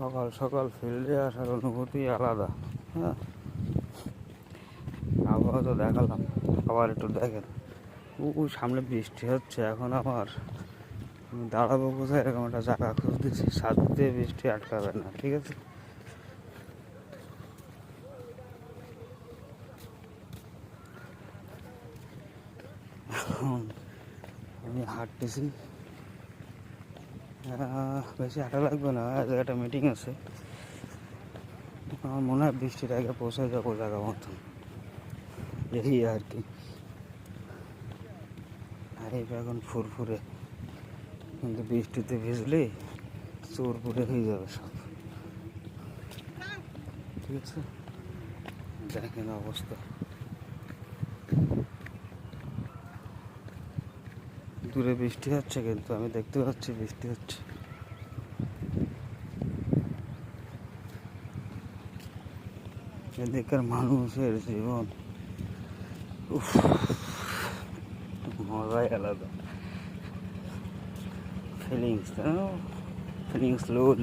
সকাল সকাল ফিল্ডে আসার অনুভূতি আলাদা হ্যাঁ? আবহাওয়া তো দেখালাম, আবার একটু দেখেন। ওই সামনে বৃষ্টি হচ্ছে, এখন আমার দাঁড়াবো কোথায়? এরকম একটা জায়গা খুঁজতেছি সাথে বৃষ্টি আটকাবে না, ঠিক আছে? আমি হাঁটতেছি। বেশি হাঁটা লাগবে না একটা মিটিং আছে। আমার মনে হয় বৃষ্টির আগে পৌঁছে যাব জায়গা মতন। এই আর কি। আর এই এখন ফুরফুরে। কিন্তু বৃষ্টিতে ভিজলে, চোর পুরে হয়ে যাবে সব। ঠিক আছে? দেখেন অবস্থা। দূরে বৃষ্টি হচ্ছে কিন্তু আমি দেখতে পাচ্ছি বৃষ্টি হচ্ছে এদিকের মানুষের জীবন উফ, মজাই আলাদা ফিলিংস ফিলিংস লোল